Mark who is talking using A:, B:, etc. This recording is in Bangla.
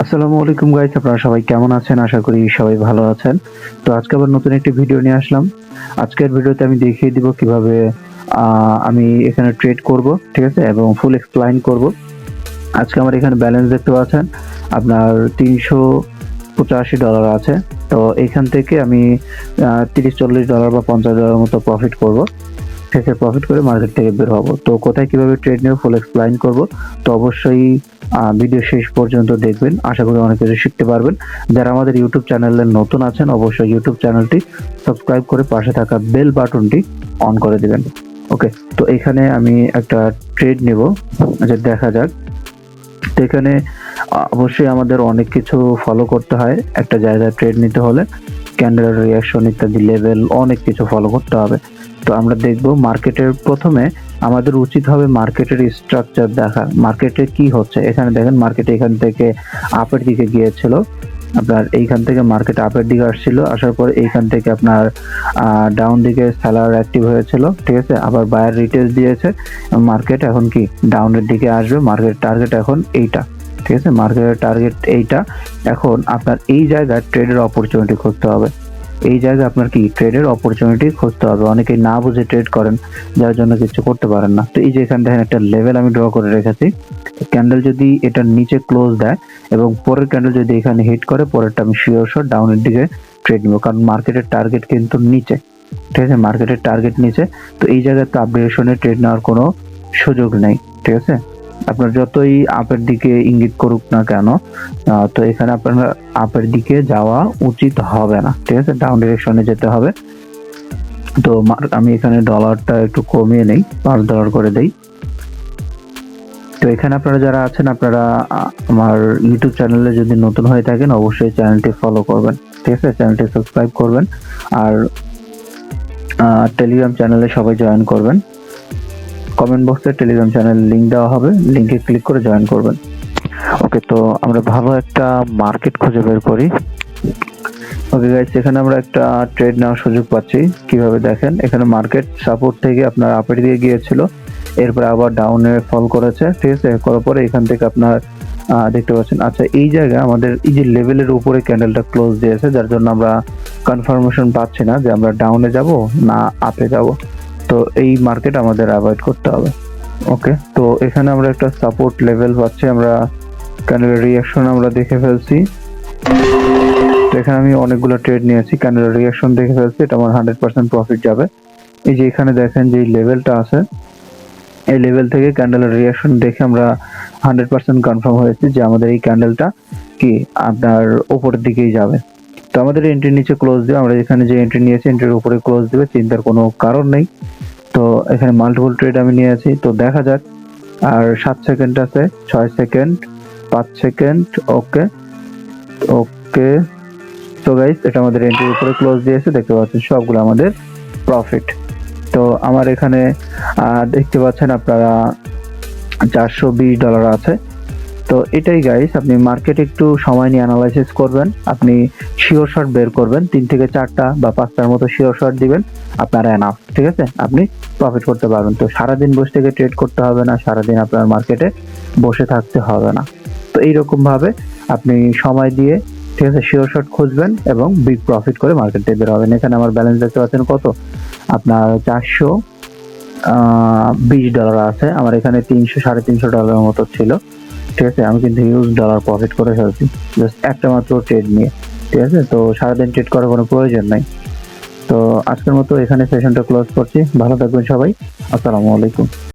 A: আসসালামু আলাইকুম গাইস আপনারা সবাই কেমন আছেন? আশা করি সবাই ভালো আছেন। তো আজকে আবার নতুন একটি ভিডিও নিয়ে আসলাম। আজকের ভিডিওতে আমি দেখিয়ে দিব কীভাবে আমি এখানে ট্রেড করব, ঠিক আছে? এবং ফুল এক্সপ্লাইন করব। আজকে আমার এখানে ব্যালেন্স দেখতে পাচ্ছেন, আপনার তিনশো পঁচাশি ডলার আছে। তো এখান থেকে আমি তিরিশ, চল্লিশ ডলার বা পঞ্চাশ ডলার মতো প্রফিট করব। থেকে প্রফিট করে মার্কেট থেকে বের হব। তো কোথায় কীভাবে ট্রেড নেব ফুল এক্সপ্লাইন করব। তো অবশ্যই ভিডিও শেষ পর্যন্ত দেখবেন। আশা করি অনেক কিছু শিখতে পারবেন। যারা আমাদের ইউটিউব চ্যানেলে নতুন আছেন, অবশ্যই ইউটিউব চ্যানেলটি সাবস্ক্রাইব করে পাশে থাকা বেল বাটনটি অন করে দিবেন। ওকে তো এখানে আমি একটা ট্রেড নেব। আচ্ছা দেখা যাক। তো এখানে অবশ্যই আমাদের অনেক কিছু ফলো করতে হয়। একটা জায়গায় ট্রেড নিতে হলে ক্যান্ডেল রিয়াকশন ইত্যাদি লেভেল অনেক কিছু ফলো করতে হবে। তো আমরা দেখব মার্কেটের প্রথমে আমাদের উচিত হবে মার্কেটের স্ট্রাকচার দেখা। মার্কেটে কি হচ্ছে? এখানে দেখেন মার্কেট এখান থেকে আপের দিকে গিয়েছিল। আপনার এইখান থেকে মার্কেট আপের দিকে আসছিল। আসার পর এইখান থেকে আপনার ডাউন দিকে সেলার অ্যাক্টিভ হয়েছিল। ঠিক আছে? আবার বায়ার রিটেল দিয়েছে। মার্কেট এখন কি? ডাউনের দিকে আসবে। মার্কেট টার্গেট এখন এইটা। ঠিক আছে? মার্কেটের টার্গেট এইটা। এখন আপনার এই জায়গায় ট্রেডের অপরচুনিটি খুঁজতে হবে। এই জায়গায় আপনার কি ট্রেডের অপরচুনিটি খুঁজতে হবে? অনেকেই না বুঝে ট্রেড করেন, যার জন্য কিছু করতে পারেন না। তো এই যে এখানে দেখেন একটা লেভেল আমি ড্র করে রেখেছি। ক্যান্ডেল যদি এটার নিচে ক্লোজ দেয় এবং পরের ক্যান্ডেল যদি এখানে হিট করে, পরেরটা আমি শিওর শট ডাউনের দিকে ট্রেড নিব। কারণ মার্কেটের টার্গেট কিন্তু নিচে। ঠিক আছে? মার্কেটের টার্গেট নিচে। তো এই জায়গায় তো আপডেশনে ট্রেড নেওয়ার কোনো সুযোগ নেই। ঠিক আছে? আপনার যতই আপের দিকে ইঙ্গিত করুক না কেন তো এখানে আপনার আপের দিকে যাওয়া উচিত হবে না, ঠিক আছে? ডাউন ডিরেকশনে যেতে হবে। তো আমি এখানে ডলারটা একটু কমিয়ে নেই, পাঁচ ডলার করে দেই। তো এখানে আপনারা যারা আছেন, আপনারা আমার ইউটিউব চ্যানেলে যদি নতুন হয়ে থাকেন, অবশ্যই চ্যানেলটি ফলো করবেন, ঠিক আছে? চ্যানেলটি সাবস্ক্রাইব করবেন, আর টেলিগ্রাম চ্যানেলে সবাই জয়েন করবেন। কমেন্ট বক্সে টেলিগ্রাম চ্যানেল লিঙ্ক দেওয়া হবে। লিঙ্কে ক্লিক করে জয়েন করবেন। ওকে তো আমরা ভালো একটা মার্কেট খুঁজে বের করি। ওকে গাইস এখানে আমরা একটা ট্রেড নেওয়ার সুযোগ পাচ্ছি। কীভাবে দেখেন, এখানে মার্কেট সাপোর্ট থেকে আপনার আপের দিকে গিয়েছিল। এরপরে আবার ডাউনে ফল করেছে। ঠিক আছে, করার পরে এখান থেকে আপনার দেখতে পাচ্ছেন। আচ্ছা এই জায়গায় আমাদের এই যে লেভেলের উপরে ক্যান্ডেলটা ক্লোজ দিয়েছে, যার জন্য আমরা কনফার্মেশন পাচ্ছি না যে আমরা ডাউনে যাব না আপে যাব। তো এই মার্কেট আমাদের অ্যাভয়েড করতে হবে। ওকে তো এখানে আমরা একটা সাপোর্ট লেভেল পাচ্ছি, আমরা ক্যান্ডেলের রিয়াকশন আমরা দেখে ফেলছি। তো এখানে আমি অনেকগুলো ট্রেড নিয়েছি ক্যান্ডেলের রিয়াকশন দেখে ফেলছি, এটা আমার হান্ড্রেড পার্সেন্ট প্রফিট যাবে। এই যে এখানে দেখেন যে লেভেলটা আছে, এই লেভেল থেকে ক্যান্ডেলের রিয়াকশন দেখে আমরা হান্ড্রেড পার্সেন্ট কনফার্ম হয়েছি যে আমাদের এই ক্যান্ডেলটা কি আপনার ওপরের দিকেই যাবে। তো আমাদের এন্ট্রি নিচে ক্লোজ দিবে আমরা এখানে যে এন্ট্রি নিয়েছি এন্ট্রির উপরে ক্লোজ দিবে চিন্তার কোনো কারণ নেই। তো এখানে মাল্টিপল ট্রেড আমি নিয়ে আছি। তো দেখা যাক, আর সাত সেকেন্ড আছে, ছয় সেকেন্ড পাঁচ সেকেন্ড ওকে ওকে তো গাইস এটা আমাদের এন্ট্রির উপরে ক্লোজ দিয়েছে, দেখতে পাচ্ছেন সবগুলো আমাদের প্রফিট তো আমার এখানে দেখতে পাচ্ছেন আপনারা চারশো বিশ ডলার আছে। তো এটাই গাইস আপনি মার্কেট একটু সময় নিয়ে অ্যানালাইসিস করবেন। আপনি শিওর শট বের করবেন, তিন থেকে চারটা বা পাঁচটার মতো শিওর শট দিবেন, আপনার এনাফ ঠিক আছে? আপনি প্রফিট করতে পারবেন। তো সারাদিন বসে থেকে ট্রেড করতে হবে না, সারাদিন আপনার মার্কেটে বসে থাকতে হবে না। তো এইরকম ভাবে আপনি সময় দিয়ে, ঠিক আছে শিওর শট খুঁজবেন এবং বিগ প্রফিট করে মার্কেট বের হবেন। এখানে আমার ব্যালেন্স দেখতে পাচ্ছেন কত? আপনার চারশো বিশ ডলার আছে। আমার এখানে তিনশো, সাড়ে তিনশো ডলারের মতো ছিল। ঠিক আছে, আমি কিন্তু হিউজ ডলার প্রফিট করে ফেলছি। জাস্ট একটা মাত্র ট্রেড নিয়ে, ঠিক আছে? তো সারাদিন ট্রেড করার কোনো প্রয়োজন নাই। তো আজকের মতো এখানে সেশনটা ক্লোজ করছি। ভালো থাকবেন সবাই। আসসালামু আলাইকুম।